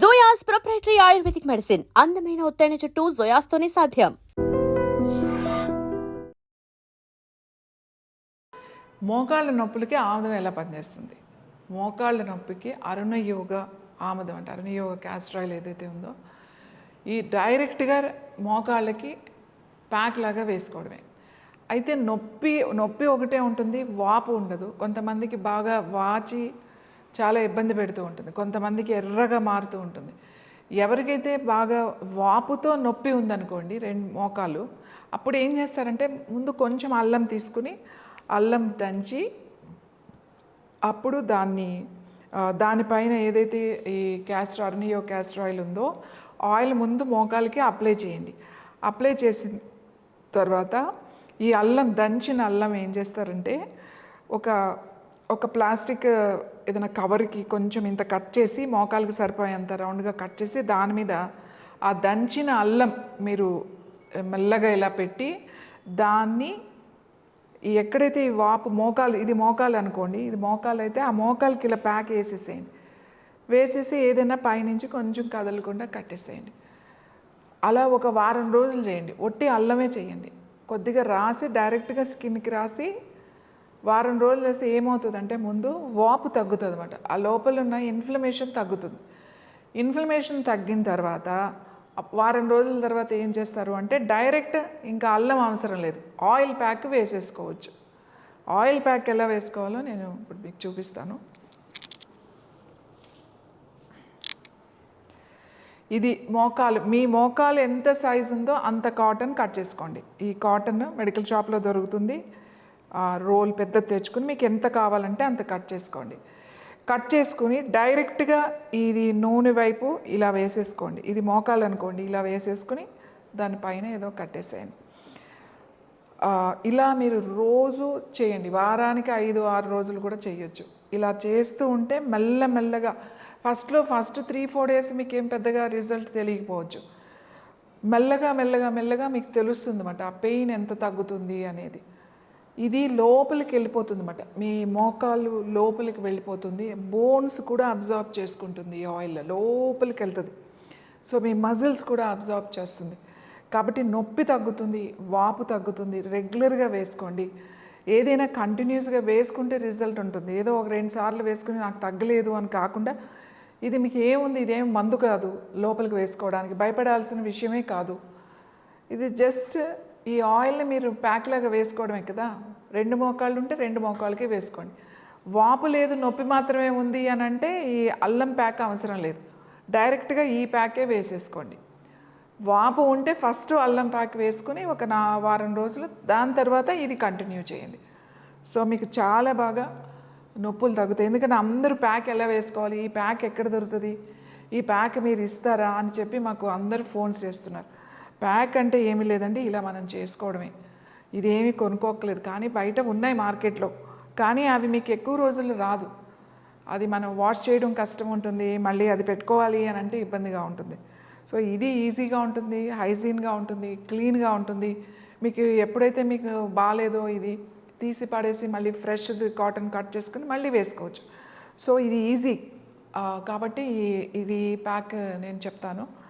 జోయాస్ proprietary ayurvedic medicine అందమైన ఒత్తైన చుట్టూ జోయాస్తోనే సాధ్యం. మోకాళ్ళ నొప్పులకి ఆముదం ఎలా పనిచేస్తుంది? మోకాళ్ళ నొప్పికి అరుణ యోగ ఆముదం అంటే. అరుణ యోగ క్యాస్ట్రాయిల్ ఏదైతే ఉందో ఈ డైరెక్ట్గా మోకాళ్ళకి ప్యాక్ లాగా వేసుకోవడమే. అయితే నొప్పి నొప్పి ఒకటే ఉంటుంది వాపు ఉండదు. కొంతమందికి బాగా వాచి చాలా ఇబ్బంది పెడుతూ ఉంటుంది. కొంతమందికి ఎర్రగా మారుతూ ఉంటుంది. ఎవరికైతే బాగా వాపుతో నొప్పి ఉందనుకోండి రెండు మోకాలు అప్పుడు ఏం చేస్తారంటే ముందు కొంచెం అల్లం తీసుకుని అల్లం దంచి అప్పుడు దాన్ని దానిపైన ఏదైతే ఈ క్యాస్టర్ అర్నియో క్యాస్టర్ ఆయిల్ ఉందో ఆయిల్ ముందు మోకాలకి అప్లై చేయండి. అప్లై చేసిన తర్వాత ఈ అల్లం దంచిన అల్లం ఏం చేస్తారంటే ఒక ఒక ప్లాస్టిక్ ఏదైనా కవర్కి కొంచెం ఇంత కట్ చేసి మోకాలకి సరిపోయేంత రౌండ్గా కట్ చేసి దాని మీద ఆ దంచిన అల్లం మీరు మెల్లగా ఇలా పెట్టి దాన్ని ఎక్కడైతే ఈ వాపు మోకాలు ఇది మోకాలు అనుకోండి ఇది మోకాలు అయితే ఆ మోకాలకి ఇలా ప్యాక్ వేసేసేయండి వేసేసి ఏదైనా పైనుంచి కొంచెం కదలకుండా కట్టేసేయండి. అలా ఒక వారం రోజులు చేయండి. ఒట్టి అల్లమే చేయండి. కొద్దిగా రాసి డైరెక్ట్గా స్కిన్కి రాసి వారం రోజులు వేస్తే ఏమవుతుందంటే ముందు వాపు తగ్గుతుంది అనమాట ఆ లోపల ఉన్న ఇన్ఫ్లమేషన్ తగ్గుతుంది. ఇన్ఫ్లమేషన్ తగ్గిన తర్వాత వారం రోజుల తర్వాత ఏం చేస్తారు అంటే డైరెక్ట్ ఇంకా అల్లం అవసరం లేదు. ఆయిల్ ప్యాక్ వేసేసుకోవచ్చు. ఆయిల్ ప్యాక్ ఎలా వేసుకోవాలో నేను ఇప్పుడు మీకు చూపిస్తాను. ఇది మోకాలు మీ మోకాలు ఎంత సైజు ఉందో అంత కాటన్ కట్ చేసుకోండి. ఈ కాటన్ మెడికల్ షాప్లో దొరుకుతుంది. రోల్ పెద్ద తెచ్చుకుని మీకు ఎంత కావాలంటే అంత కట్ చేసుకోండి. కట్ చేసుకుని డైరెక్ట్గా ఇది నూనె వైపు ఇలా వేసేసుకోండి. ఇది మోకాలు అనుకోండి ఇలా వేసేసుకుని దానిపైన ఏదో కట్టేసేయండి. ఇలా మీరు రోజు చేయండి. వారానికి ఐదు ఆరు రోజులు కూడా చేయొచ్చు. ఇలా చేస్తూ ఉంటే మెల్లమెల్లగా ఫస్ట్లో ఫస్ట్ త్రీ ఫోర్ డేస్ మీకు ఏం పెద్దగా రిజల్ట్ తెలియకపోవచ్చు. మెల్లగా మెల్లగా మెల్లగా మీకు తెలుస్తుంది అన్నమాట ఆ పెయిన్ ఎంత తగ్గుతుంది అనేది. ఇది లోపలికి వెళ్ళిపోతుంది అన్నమాట మీ మోకాలు లోపలికి వెళ్ళిపోతుంది. బోన్స్ కూడా అబ్జార్బ్ చేసుకుంటుంది ఈ ఆయిల్ లోపలికి వెళ్తుంది. సో మీ మజిల్స్ కూడా అబ్జార్బ్ చేస్తుంది. కాబట్టి నొప్పి తగ్గుతుంది వాపు తగ్గుతుంది. రెగ్యులర్గా వేసుకోండి. ఏదైనా కంటిన్యూస్గా వేసుకుంటే రిజల్ట్ ఉంటుంది. ఏదో ఒక రెండు సార్లు వేసుకుని నాకు తగ్గలేదు అని కాకుండా ఇది మీకు ఏముంది? ఇదేం మందు కాదు లోపలికి వేసుకోవడానికి. భయపడాల్సిన విషయమే కాదు. ఇది జస్ట్ ఈ ఆయిల్ని మీరు ప్యాక్ లాగా వేసుకోవడమే కదా? రెండు మోకాళ్ళు ఉంటే రెండు మోకాళ్ళకి వేసుకోండి. వాపు లేదు నొప్పి మాత్రమే ఉంది అని అంటే ఈ అల్లం ప్యాక్ అవసరం లేదు. డైరెక్ట్గా ఈ ప్యాకే వేసేసుకోండి. వాపు ఉంటే ఫస్ట్ అల్లం ప్యాక్ వేసుకుని ఒక నా వారం రోజులు దాని తర్వాత ఇది కంటిన్యూ చేయండి. సో మీకు చాలా బాగా నొప్పులు తగ్గుతాయి. ఎందుకంటే అందరూ ప్యాక్ ఎలా వేసుకోవాలి? ఈ ప్యాక్ ఎక్కడ దొరుకుతుంది? ఈ ప్యాక్ మీరు ఇస్తారా? అని చెప్పి మాకు అందరూ ఫోన్స్ చేస్తున్నారు. ప్యాక్ అంటే ఏమీ లేదండి ఇలా మనం చేసుకోవడమే. ఇదేమీ కొనుక్కోకలేదు కానీ బయట ఉన్నాయి మార్కెట్లో. కానీ అవి మీకు ఎక్కువ రోజులు రాదు. అది మనం వాష్ చేయడం కష్టం ఉంటుంది మళ్ళీ అది పెట్టుకోవాలి అని అంటే ఇబ్బందిగా ఉంటుంది. సో ఇది ఈజీగా ఉంటుంది హైజీన్గా ఉంటుంది క్లీన్గా ఉంటుంది. మీకు ఎప్పుడైతే మీకు బాగాలేదో ఇది తీసి పడేసి మళ్ళీ ఫ్రెష్ కాటన్ కట్ చేసుకుని మళ్ళీ వేసుకోవచ్చు. సో ఇది ఈజీ. కాబట్టి ఈ- ఇది ప్యాక్ నేను చెప్తాను.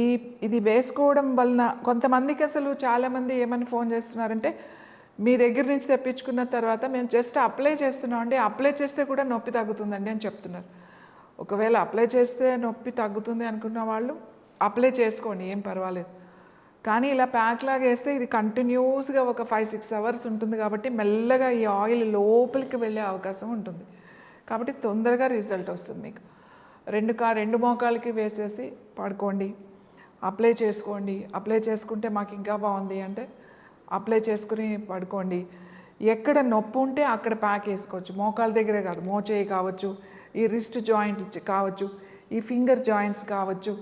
ఈ ఇది వేసుకోవడం వలన కొంతమందికి అసలు చాలామంది ఏమని ఫోన్ చేస్తున్నారంటే మీ దగ్గర నుంచి తెప్పించుకున్న తర్వాత మేము జస్ట్ అప్లై చేస్తున్నాం అండి అప్లై చేస్తే కూడా నొప్పి తగ్గుతుందండి అని చెప్తున్నారు. ఒకవేళ అప్లై చేస్తే నొప్పి తగ్గుతుంది అనుకున్న వాళ్ళు అప్లై చేసుకోండి ఏం పర్వాలేదు. కానీ ఇలా ప్యాక్ లాగా వేస్తే ఇది కంటిన్యూస్గా ఒక ఫైవ్ సిక్స్ అవర్స్ ఉంటుంది కాబట్టి మెల్లగా ఈ ఆయిల్ లోపలికి వెళ్ళే అవకాశం ఉంటుంది. కాబట్టి తొందరగా రిజల్ట్ వస్తుంది మీకు. రెండు కా రెండు మోకాలకి వేసేసి పడుకోండి. అప్లై చేసుకోండి అప్లై చేసుకుంటే మాకు ఇంకా బాగుంది అంటే అప్లై చేసుకుని పడుకోండి. ఎక్కడ నొప్పి ఉంటే అక్కడ ప్యాక్ వేసుకోవచ్చు. మోకాల దగ్గరే కాదు మోచేయి కావచ్చు ఈ రిస్ట్ జాయింట్ కావచ్చు ఈ ఫింగర్ జాయింట్స్ కావచ్చు.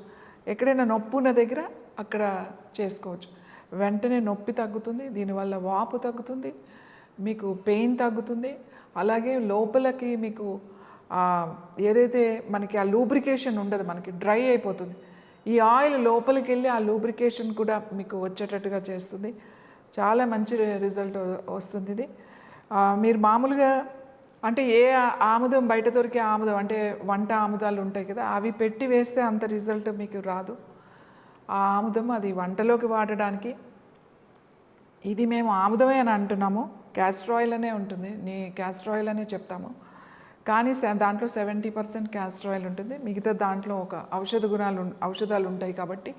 ఎక్కడైనా నొప్పి ఉన్న దగ్గర అక్కడ చేసుకోవచ్చు. వెంటనే నొప్పి తగ్గుతుంది దీనివల్ల వాపు తగ్గుతుంది మీకు పెయిన్ తగ్గుతుంది. అలాగే లోపలకి మీకు ఏదైతే మనకి ఆ లూబ్రికేషన్ ఉండదు మనకి డ్రై అయిపోతుంది ఈ ఆయిల్ లోపలికి వెళ్ళి ఆ లూబ్రికేషన్ కూడా మీకు వచ్చేటట్టుగా చేస్తుంది. చాలా మంచి రిజల్ట్ వస్తుంది ఇది. మీరు మామూలుగా అంటే ఏ ఆముదం బయట దొరికే ఆముదం అంటే వంట ఆముదాలు ఉంటాయి కదా అవి పెట్టి వేస్తే అంత రిజల్ట్ మీకు రాదు. ఆ ఆముదం అది వంటలోకి వాడడానికి ఇది మేము ఆముదమే అని అంటున్నాము. క్యాస్టర్ ఆయిల్ అనే ఉంటుంది. నీ క్యాస్టర్ ఆయిల్ అనే చెప్తాము. కానీ దాంట్లో సెవెంటీ పర్సెంట్ క్యాస్టర్ ఆయిల్ ఉంటుంది. మిగతా దాంట్లో ఒక ఔషధ గుణాలు ఔషధాలు ఉంటాయి కాబట్టి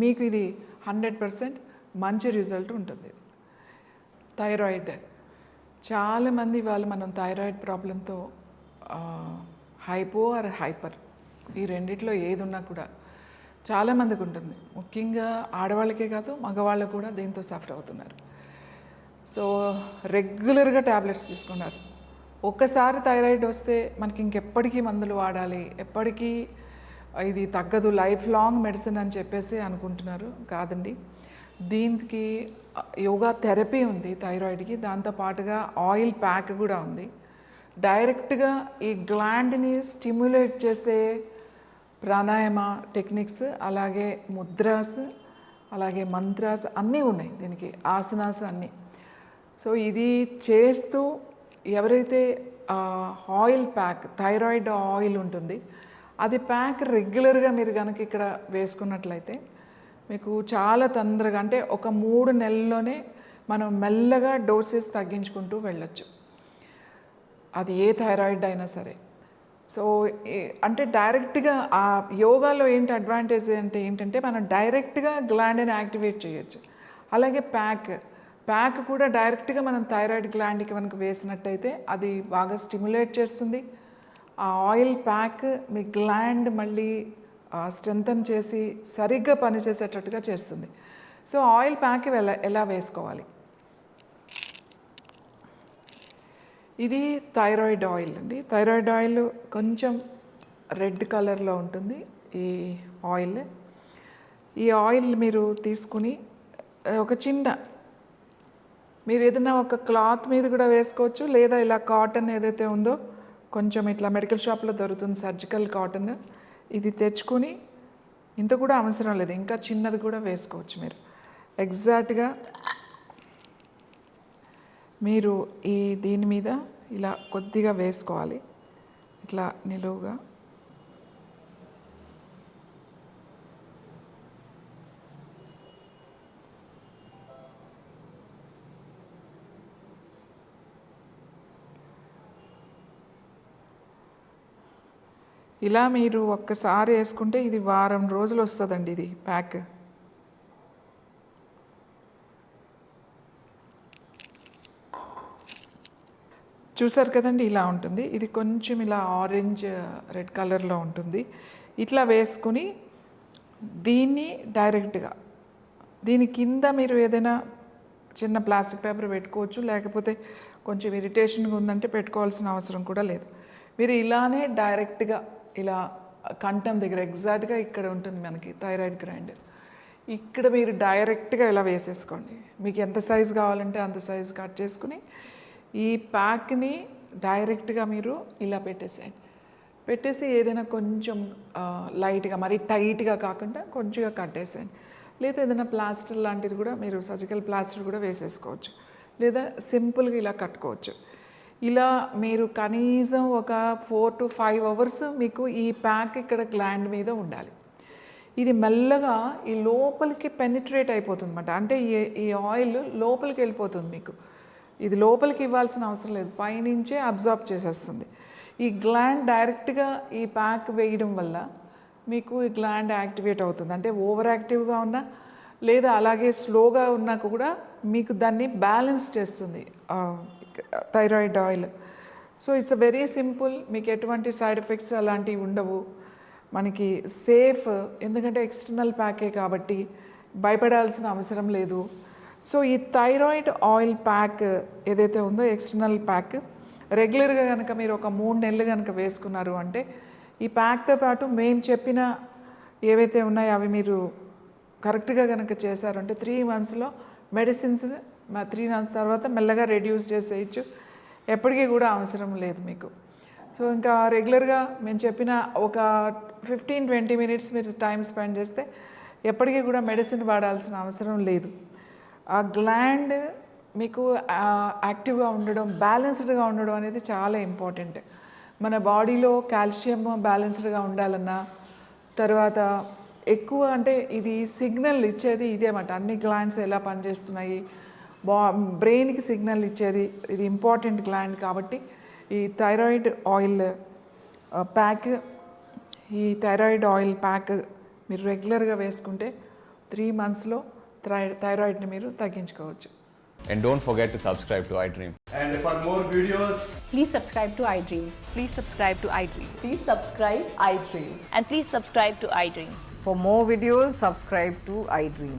మీకు ఇది హండ్రెడ్ పర్సెంట్ మంచి రిజల్ట్ ఉంటుంది. థైరాయిడ్ చాలామంది వాళ్ళు మనం థైరాయిడ్ ప్రాబ్లంతో హైపో ఆర్ హైపర్ ఈ రెండిట్లో ఏది ఉన్నా కూడా చాలామందికి ఉంటుంది. ముఖ్యంగా ఆడవాళ్ళకే కాదు మగవాళ్ళు కూడా దీంతో సఫర్ అవుతున్నారు. సో రెగ్యులర్గా ట్యాబ్లెట్స్ తీసుకున్నారు. ఒక్కసారి థైరాయిడ్ వస్తే మనకి ఇంకెప్పటికీ మందులు వాడాలి ఎప్పటికీ ఇది తగ్గదు లైఫ్ లాంగ్ మెడిసిన్ అని చెప్పేసి అనుకుంటున్నారు. కాదండి. దీనికి యోగా థెరపీ ఉంది థైరాయిడ్కి దాంతో పాటుగా ఆయిల్ ప్యాక్ కూడా ఉంది. డైరెక్ట్గా ఈ గ్లాండ్ని స్టిమ్యులేట్ చేసే ప్రాణాయామ టెక్నిక్స్ అలాగే ముద్రాస్ అలాగే మంత్రాస్ అన్నీ ఉన్నాయి దీనికి ఆసనాస్ అన్నీ. సో ఇది చేస్తూ ఎవరైతే ఆయిల్ ప్యాక్ థైరాయిడ్ ఆయిల్ ఉంటుంది అది ప్యాక్ రెగ్యులర్గా మీరు కనుక ఇక్కడ వేసుకున్నట్లయితే మీకు చాలా తొందరగా అంటే ఒక మూడు నెలల్లోనే మనం మెల్లగా డోసెస్ తగ్గించుకుంటూ వెళ్ళొచ్చు. అది ఏ థైరాయిడ్ అయినా సరే. సో అంటే డైరెక్ట్గా ఆ యోగాలో ఏంటి అడ్వాంటేజ్ అంటే ఏంటంటే మనం డైరెక్ట్గా గ్లాండ్ని యాక్టివేట్ చేయొచ్చు. అలాగే ప్యాక్ ప్యాక్ కూడా డైరెక్ట్గా మనం థైరాయిడ్ గ్లాండ్కి మనకు వేసినట్టయితే అది బాగా స్టిమ్యులేట్ చేస్తుంది. ఆ ఆయిల్ ప్యాక్ మీ గ్లాండ్ మళ్ళీ స్ట్రెంథన్ చేసి సరిగ్గా పనిచేసేటట్టుగా చేస్తుంది. సో ఆయిల్ ప్యాక్ ఎలా ఎలా వేసుకోవాలి? ఇది థైరాయిడ్ ఆయిల్ అండి. థైరాయిడ్ ఆయిల్ కొంచెం రెడ్ కలర్లో ఉంటుంది ఈ ఆయిల్. ఈ ఆయిల్ మీరు తీసుకుని ఒక చిన్న మీరు ఏదైనా ఒక క్లాత్ మీద కూడా వేసుకోవచ్చు లేదా ఇలా కాటన్ ఏదైతే ఉందో కొంచెం ఇట్లా మెడికల్ షాప్లో దొరుకుతుంది సర్జికల్ కాటన్. ఇది తెచ్చుకొని ఇంత కూడా అవసరం లేదు ఇంకా చిన్నది కూడా వేసుకోవచ్చు మీరు. ఎగ్జాక్ట్గా మీరు ఈ దీని మీద ఇలా కొద్దిగా వేసుకోవాలి. ఇట్లా నిలువుగా. ఇలా మీరు ఒక్కసారి వేసుకుంటే ఇది వారం రోజులు వస్తుందండి ఇది ప్యాక్. చూసారు కదండి ఇలా ఉంటుంది. ఇది కొంచెం ఇలా ఆరెంజ్ రెడ్ కలర్లో ఉంటుంది. ఇట్లా వేసుకుని దీన్ని డైరెక్ట్గా దీని కింద మీరు ఏదైనా చిన్న ప్లాస్టిక్ పేపర్ పెట్టుకోవచ్చు లేకపోతే కొంచెం ఇరిటేషన్గా ఉందంటే పెట్టుకోవాల్సిన అవసరం కూడా లేదు. మీరు ఇలానే డైరెక్ట్గా ఇలా కంఠం దగ్గర ఎగ్జాక్ట్గా ఇక్కడ ఉంటుంది మనకి థైరాయిడ్ గ్రాండ్ ఇక్కడ మీరు డైరెక్ట్గా ఇలా వేసేసుకోండి. మీకు ఎంత సైజు కావాలంటే అంత సైజు కట్ చేసుకుని ఈ ప్యాక్ని డైరెక్ట్గా మీరు ఇలా పెట్టేసేయండి. పెట్టేసి ఏదైనా కొంచెం లైట్గా మరి టైట్గా కాకుండా కొంచెంగా కట్టేసేయండి లేదా ఏదైనా ప్లాస్టర్ లాంటిది కూడా మీరు సర్జికల్ ప్లాస్టర్ కూడా వేసేసుకోవచ్చు. లేదా సింపుల్గా ఇలా కట్టుకోవచ్చు. ఇలా మీరు కనీసం ఒక ఫోర్ టు ఫైవ్ అవర్స్ మీకు ఈ ప్యాక్ ఇక్కడ గ్లాండ్ మీద ఉండాలి. ఇది మెల్లగా ఈ లోపలికి పెనిట్రేట్ అయిపోతుంది అనమాట అంటే ఈ ఈ ఆయిల్ లోపలికి వెళ్ళిపోతుంది మీకు. ఇది లోపలికి ఇవ్వాల్సిన అవసరం లేదు. పైనుంచే అబ్జార్బ్ చేసేస్తుంది. ఈ గ్లాండ్ డైరెక్ట్గా ఈ ప్యాక్ వేయడం వల్ల మీకు ఈ గ్లాండ్ యాక్టివేట్ అవుతుంది. అంటే ఓవర్ యాక్టివ్గా ఉన్నా లేదా అలాగే స్లోగా ఉన్నా కూడా మీకు దాన్ని బ్యాలెన్స్ చేస్తుంది. Thyroid oil so it's very simple మీకు ఎటువంటి సైడ్ ఎఫెక్ట్స్ అలాంటివి ఉండవు. మనకి సేఫ్ ఎందుకంటే ఎక్స్టర్నల్ ప్యాకే కాబట్టి భయపడాల్సిన అవసరం లేదు. సో ఈ థైరాయిడ్ ఆయిల్ ప్యాక్ ఏదైతే ఉందో ఎక్స్టర్నల్ ప్యాక్ రెగ్యులర్గా కనుక మీరు ఒక మూడు నెలలు కనుక వేసుకున్నారు అంటే ఈ ప్యాక్తో పాటు మేము చెప్పిన ఏవైతే ఉన్నాయో అవి మీరు కరెక్ట్గా కనుక చేశారంటే త్రీ మంత్స్లో మెడిసిన్స్ మా త్రీ మంత్స్ తర్వాత మెల్లగా రెడ్యూస్ చేసేయచ్చు. ఎప్పటికీ కూడా అవసరం లేదు మీకు. సో ఇంకా రెగ్యులర్గా మేము చెప్పిన ఒక ఫిఫ్టీన్ ట్వంటీ మినిట్స్ మీరు టైం స్పెండ్ చేస్తే ఎప్పటికీ కూడా మెడిసిన్ వాడాల్సిన అవసరం లేదు. ఆ గ్లాండ్ మీకు యాక్టివ్గా ఉండడం బ్యాలెన్స్డ్గా ఉండడం అనేది చాలా ఇంపార్టెంట్ మన బాడీలో కాల్షియం బ్యాలెన్స్డ్గా ఉండాలన్నా తర్వాత ఎక్కువ అంటే ఇది సిగ్నల్ ఇచ్చేది ఇదేమాట అన్ని గ్లాండ్స్ ఎలా పనిచేస్తున్నాయి బా బ్రెయిన్కి సిగ్నల్ ఇచ్చేది ఇది ఇంపార్టెంట్ గ్లాండ్ కాబట్టి ఈ థైరాయిడ్ ఆయిల్ ప్యాక్ ఈ థైరాయిడ్ ఆయిల్ ప్యాక్ మీరు రెగ్యులర్గా వేసుకుంటే త్రీ మంత్స్లో థై థైరాయిడ్ని మీరు తగ్గించుకోవచ్చు And don't forget to subscribe to iDream. And for more videos, Please subscribe to iDream. Please subscribe to iDream. Please subscribe iDream. And please subscribe to iDream. For more videos, subscribe to iDream.